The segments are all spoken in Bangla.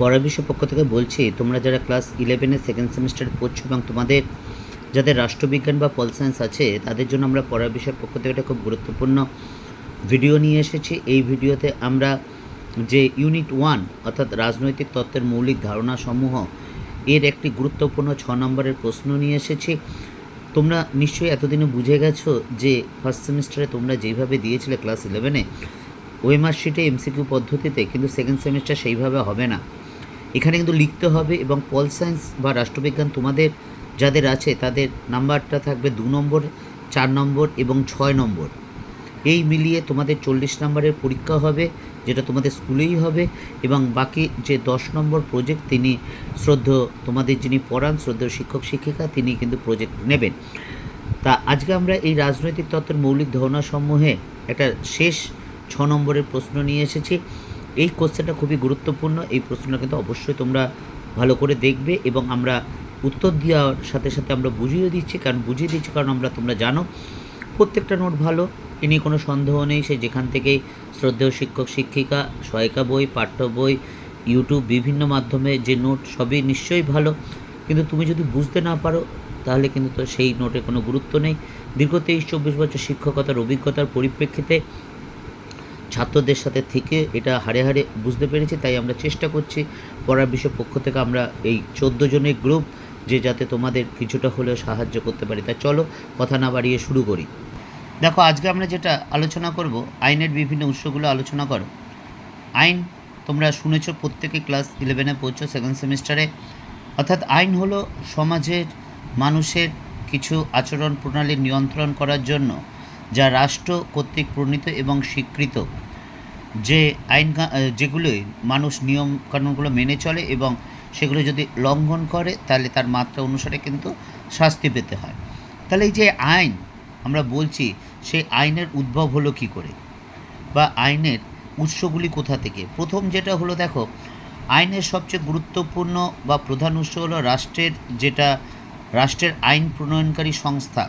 পড়ার বিষয় পক্ষ থেকে বলছি, তোমরা যারা ক্লাস ইলেভেনের সেকেন্ড সেমিস্টারে পড়ছো এবং তোমাদের, যাদের রাষ্ট্রবিজ্ঞান বা পল সায়েন্স আছে, তাদের জন্য আমরা পড়ার বিষয় পক্ষ থেকে একটা খুব গুরুত্বপূর্ণ ভিডিও নিয়ে এসেছি। এই ভিডিওতে আমরা যে ইউনিট ওয়ান অর্থাৎ রাজনৈতিক তত্ত্বের মৌলিক ধারণাসমূহ, এর একটি গুরুত্বপূর্ণ ছ নম্বরের প্রশ্ন নিয়ে এসেছি। তোমরা নিশ্চয়ই এতদিনে বুঝে গেছো যে ফার্স্ট সেমিস্টারে তোমরা যেইভাবে দিয়েছিলে ক্লাস ইলেভেনে ওএমআর শিটে এমসিকিউ পদ্ধতিতে, কিন্তু সেকেন্ড সেমিস্টার সেইভাবে হবে না। এখানে কিন্তু লিখতে হবে এবং পল সায়েন্স বা রাষ্ট্রবিজ্ঞান তোমাদের যাদের আছে তাদের নাম্বারটা থাকবে দু নম্বর, চার নম্বর এবং ছয় নম্বর। এই মিলিয়ে তোমাদের চল্লিশ নম্বরের পরীক্ষা হবে, যেটা তোমাদের স্কুলেই হবে এবং বাকি যে দশ নম্বর প্রজেক্ট তিনি শ্রদ্ধ, তোমাদের যিনি পড়ান, শ্রদ্ধ শিক্ষক, শিক্ষিকা, তিনি কিন্তু প্রজেক্ট নেবেন। তা আজকে আমরা এই রাজনৈতিক তত্ত্বের মৌলিক ধারণাসমূহে একটা শেষ ছ নম্বরের প্রশ্ন নিয়ে এসেছি। এই কোশ্চেনটা খুবই গুরুত্বপূর্ণ। এই প্রশ্নটা কিন্তু অবশ্যই তোমরা ভালো করে দেখবে এবং আমরা উত্তর দেওয়ার সাথে সাথে আমরা বুঝিয়ে দিচ্ছি। কারণ বুঝিয়ে দিচ্ছি কারণ আমরা তোমরা জানো, প্রত্যেকটা নোট ভালো, এ নিয়ে কোনো সন্দেহ নেই। সে যেখান থেকেই শ্রদ্ধেয় শিক্ষক, শিক্ষিকা, সহায়িকা বই, পাঠ্য বই ইউটিউব বিভিন্ন মাধ্যমে যে নোট, সবই নিশ্চয়ই ভালো। কিন্তু তুমি যদি বুঝতে না পারো, তাহলে কিন্তু তো সেই নোটে কোনো গুরুত্ব নেই। দীর্ঘ তেইশ, চব্বিশ বছর শিক্ষকতার অভিজ্ঞতার পরিপ্রেক্ষিতে ছাত্রদের সাথে থেকে এটা হারে হারে বুঝতে পেরেছি, তাই আমরা চেষ্টা করছি পড়ার বিষয় পক্ষ থেকে আমরা এই চোদ্দ জনের গ্রুপ যে যাতে তোমাদের কিছুটা হলেও সাহায্য করতে পারি। তা চলো, কথা না বাড়িয়ে শুরু করি। দেখো, আজকে আমরা যেটা আলোচনা করব, আইনের বিভিন্ন উৎসগুলো আলোচনা করো। আইন তোমরা শুনেছো, প্রত্যেকে ক্লাস ইলেভেনে পড়ছো, সেকেন্ড সেমিস্টারে। অর্থাৎ আইন হলো সমাজের মানুষের কিছু আচরণ প্রণালী নিয়ন্ত্রণ করার জন্য যা রাষ্ট্র কর্তৃক প্রণীত এবং স্বীকৃত। যে আইন যেগুলোই মানুষ নিয়ম কানুনগুলো মেনে চলে এবং সেগুলো যদি লঙ্ঘন করে, তাহলে তার মাত্রা অনুসারে কিন্তু শাস্তি পেতে হয়। তাহলে এই যে আইন, আমরা বলছি, সেই আইনের উদ্ভব হলো কি করে? বা আইনের উৎসগুলি কোথা থেকে? প্রথম যেটা হলো, দেখো, আইনের সবচেয়ে গুরুত্বপূর্ণ বা প্রধান উৎস হলো রাষ্ট্রের যেটা, রাষ্ট্রের আইন প্রণয়নকারী সংস্থা,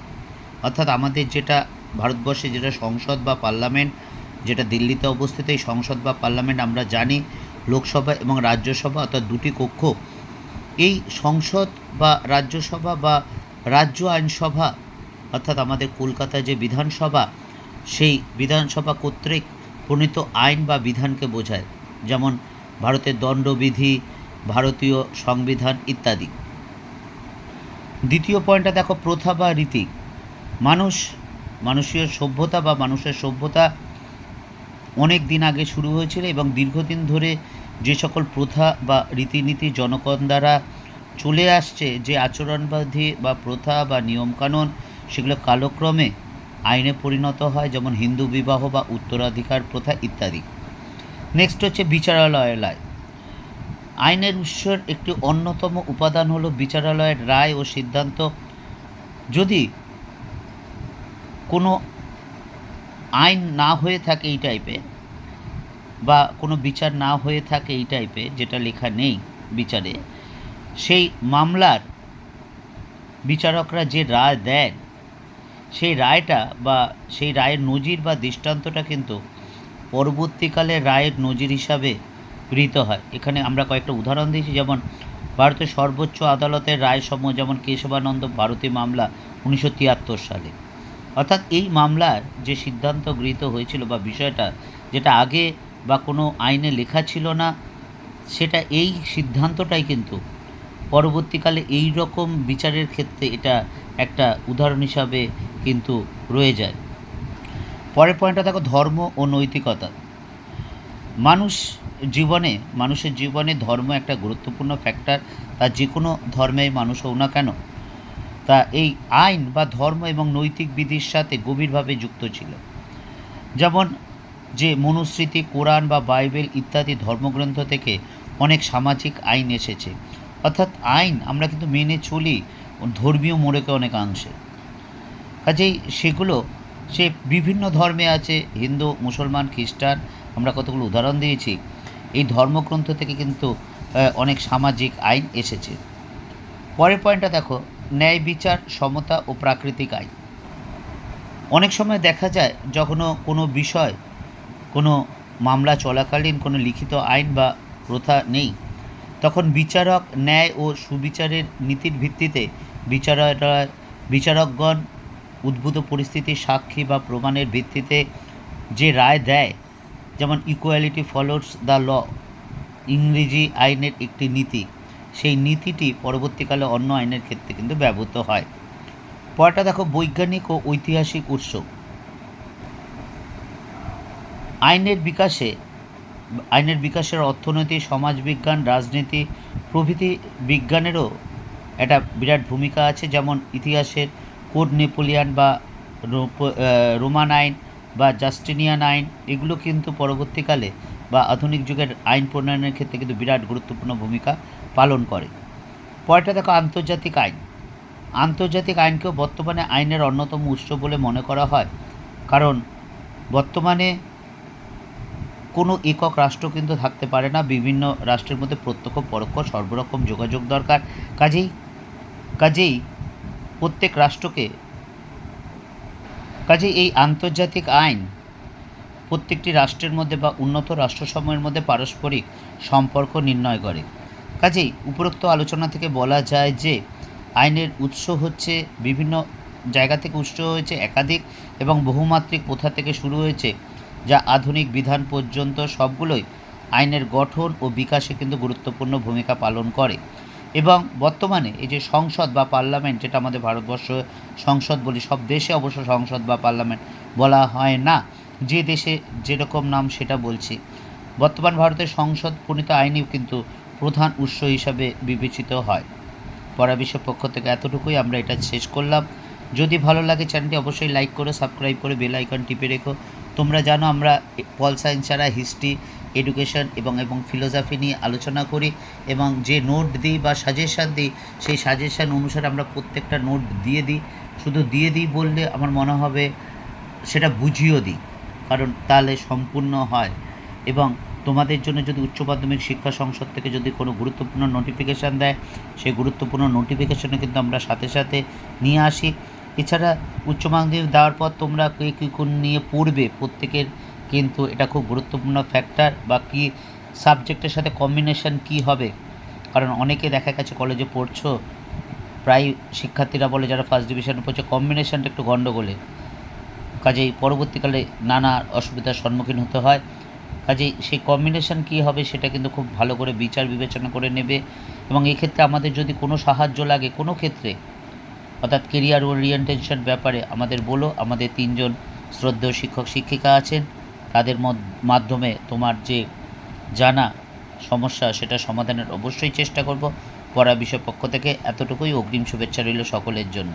অর্থাৎ আমাদের যেটা ভারতবর্ষে যেটা সংসদ বা পার্লামেন্ট, যেটা দিল্লিতে অবস্থিত, এই সংসদ বা পার্লামেন্ট আমরা জানি, লোকসভা এবং রাজ্যসভা অর্থাৎ দুটি কক্ষ। এই সংসদ বা রাজ্যসভা বা রাজ্য আইনসভা, অর্থাৎ আমাদের কলকাতায় যে বিধানসভা, সেই বিধানসভা কর্তৃক প্রণীত আইন বা বিধানকে বোঝায়। যেমন ভারতের দণ্ডবিধি, ভারতীয় সংবিধান ইত্যাদি। দ্বিতীয় পয়েন্টটা দেখো, প্রথা বা রীতি। মানুষ মানুষীয় সভ্যতা বা মানুষের সভ্যতা অনেক দিন আগে শুরু হয়েছিল এবং দীর্ঘদিন ধরে যে সকল প্রথা বা রীতিনীতি জনগণ দ্বারা চলে আসছে, যে আচরণবাদী বা প্রথা বা নিয়মকানুন, সেগুলো কালক্রমে আইনে পরিণত হয়, যেমন হিন্দু বিবাহ বা উত্তরাধিকার প্রথা ইত্যাদি। নেক্সট হচ্ছে বিচারালয় আইনের উৎসের একটি অন্যতম উপাদান হলো বিচারালয়ের রায় ও সিদ্ধান্ত। যদি কোনো আইন না হয়ে থাকে এই টাইপের বা কোনো বিচার না হয়ে থাকে এই টাইপে যেটা লেখা নেই বিচারে, সেই মামলার বিচারকরা যে রায় দেন, সেই রায়টা বা সেই রায়ের নজির বা দৃষ্টান্তটা কিন্তু পরবর্তীকালে রায়ের নজির হিসাবে গৃহীত হয়। এখানে আমরা কয়েকটা উদাহরণ দিয়েছি, যেমন ভারতের সর্বোচ্চ আদালতের রায়সমূহ যেমন কেশবানন্দ ভারতী মামলা উনিশশো তিয়াত্তর সালে। অর্থাৎ এই মামলার যে সিদ্ধান্ত গৃহীত হয়েছিল বা বিষয়টা, যেটা আগে বা কোনো আইনে লেখা ছিল না, সেটা এই সিদ্ধান্তটাই কিন্তু পরবর্তীকালে এই রকম বিচারের ক্ষেত্রে এটা একটা উদাহরণ হিসাবে কিন্তু রয়ে যায়। পরের পয়েন্টটা দেখো, ধর্ম ও নৈতিকতা। মানুষ জীবনে, মানুষের জীবনে ধর্ম একটা গুরুত্বপূর্ণ ফ্যাক্টর তা যে কোনো ধর্মের মানুষ হোক না কেন তা এই আইন বা ধর্ম এবং নৈতিক বিধির সাথে গভীরভাবে যুক্ত ছিল। যেমন যে মনুস্মৃতি, কোরআন বা বাইবেল ইত্যাদি ধর্মগ্রন্থ থেকে অনেক সামাজিক আইন এসেছে। অর্থাৎ আইন আমরা কিন্তু মেনে চলি ধর্মীয় মোড়কে অনেকাংশে কাজেই সেগুলো সে বিভিন্ন ধর্মে আছে, হিন্দু, মুসলমান, খ্রিস্টান, আমরা কতগুলো উদাহরণ দিয়েছি, এই ধর্মগ্রন্থ থেকে কিন্তু অনেক সামাজিক আইন এসেছে। পরের পয়েন্টটা দেখো ন্যায় বিচার, সমতা ও প্রাকৃতিক আইন। অনেক সময় দেখা যায়, যখনও কোনো বিষয়, কোনো মামলা চলাকালীন কোনো লিখিত আইন বা প্রথা নেই, তখন বিচারক ন্যায় ও সুবিচারের নীতির ভিত্তিতে বিচারকরা বিচারকগণ উদ্ভূত পরিস্থিতির সাক্ষী বা প্রমাণের ভিত্তিতে যে রায় দেয়, যেমন ইকুয়ালিটি ফলোস দ্য ল ইংরেজি আইনের একটি নীতি। সেই নীতিটি পরবর্তীকালে অন্য আইনের ক্ষেত্রে কিন্তু ব্যবহৃত হয়। পরটা দেখো, বৈজ্ঞানিক ও ঐতিহাসিক উৎস। আইনের বিকাশে, আইনের বিকাশের অর্থনীতি সমাজবিজ্ঞান, রাজনীতি, প্রভৃতি বিজ্ঞানেরও একটা বিরাট ভূমিকা আছে। যেমন ইতিহাসের কোড নেপোলিয়ান বা রোমান আইন বা জাস্টিনিয়ান আইন, এগুলো কিন্তু পরবর্তীকালে বা আধুনিক যুগের আইন প্রণয়নের ক্ষেত্রে কিন্তু বিরাট গুরুত্বপূর্ণ ভূমিকা পালন করে। পরেরটা দেখো, আন্তর্জাতিক আইন। আন্তর্জাতিক আইনকেও বর্তমানে আইনের অন্যতম উৎস বলে মনে করা হয়। কারণ বর্তমানে কোনো একক রাষ্ট্র কিন্তু থাকতে পারে না, বিভিন্ন রাষ্ট্রের মধ্যে প্রত্যক্ষ, পরোক্ষ, সর্বরকম যোগাযোগ দরকার। কাজেই কাজেই প্রত্যেক রাষ্ট্রকে, কাজেই এই আন্তর্জাতিক আইন প্রত্যেকটি রাষ্ট্রের মধ্যে বা উন্নত রাষ্ট্রসমূহের মধ্যে পারস্পরিক সম্পর্ক নির্ণয় করে। কাজেই উপরোক্ত আলোচনা থেকে বলা যায় যে আইনের উৎস হচ্ছে বিভিন্ন জায়গা থেকে উৎস হয়েছে একাধিক এবং বহুমাত্রিক প্রথা থেকে শুরু হয়েছে, যা আধুনিক বিধান পর্যন্ত সবগুলোই আইনের গঠন ও বিকাশে কিন্তু গুরুত্বপূর্ণ ভূমিকা পালন করে। এবং বর্তমানে এই যে সংসদ বা পার্লামেন্ট, যেটা আমাদের ভারতবর্ষ সংসদ বলি, সব দেশে অবশ্য সংসদ বা পার্লামেন্ট বলা হয় না, যে দেশে যেরকম নাম সেটা বলছি। বর্তমান ভারতের সংসদ প্রণীত আইনই কিন্তু প্রধান উৎস হিসাবে বিবেচিত হয়। পড়া বিশ্বের পক্ষ থেকে এতটুকুই আমরা এটা শেষ করলাম। যদি ভালো লাগে চ্যানেলটি অবশ্যই লাইক করে, সাবস্ক্রাইব করে, বেল আইকন টিপে রেখো। তোমরা জানো আমরা পল সায়েন্স ছাড়া হিস্ট্রি, এডুকেশন এবং এবং ফিলোসফি নিয়ে আলোচনা করি এবং যে নোট দিই বা সাজেশান দিই, সেই সাজেশান অনুসারে আমরা প্রত্যেকটা নোট দিয়ে দিই। শুধু দিয়ে দিই বললে আমার মনে হবে সেটা বুঝিয়েও দিই, কারণ তাহলে সম্পূর্ণ হয় এবং তোমাদের জন্য যদি উচ্চ মাধ্যমিক শিক্ষা সংসদ থেকে যদি কোনো গুরুত্বপূর্ণ নোটিফিকেশান দেয়, সেই গুরুত্বপূর্ণ নোটিফিকেশানে কিন্তু আমরা সাথে সাথে নিয়ে আসি। এছাড়া উচ্চ মাধ্যমিক দেওয়ার পর তোমরা কে কী কোন নিয়ে পড়বে, প্রত্যেকের কিন্তু এটা খুব গুরুত্বপূর্ণ ফ্যাক্টর বা কী সাবজেক্টের সাথে কম্বিনেশান কী হবে? কারণ অনেকে দেখা গেছে কলেজে পড়ছো, প্রায় শিক্ষার্থীরা বলে যারা ফার্স্ট ডিভিশনে পড়ছে কম্বিনেশানটা একটু গণ্ডগোলে কাজেই পরবর্তীকালে নানা অসুবিধার সম্মুখীন হতে হয়। কাজেই সেই কম্বিনেশন কী হবে সেটা কিন্তু খুব ভালো করে বিচার বিবেচনা করে নেবে এবং এক্ষেত্রে আমাদের যদি কোনো সাহায্য লাগে, কোনো ক্ষেত্রে, অর্থাৎ কেরিয়ার ওরিয়েন্টেশন ব্যাপারে আমাদের বলো, আমাদের তিনজন শ্রদ্ধেয় শিক্ষক শিক্ষিকা আছেন, তাদের মাধ্যমে তোমার যে জানা সমস্যা সেটা সমাধানের অবশ্যই চেষ্টা করব। পড়া বিষয় পক্ষ থেকে এতটুকুই। অগ্রিম শুভেচ্ছা রইল সকলের জন্য।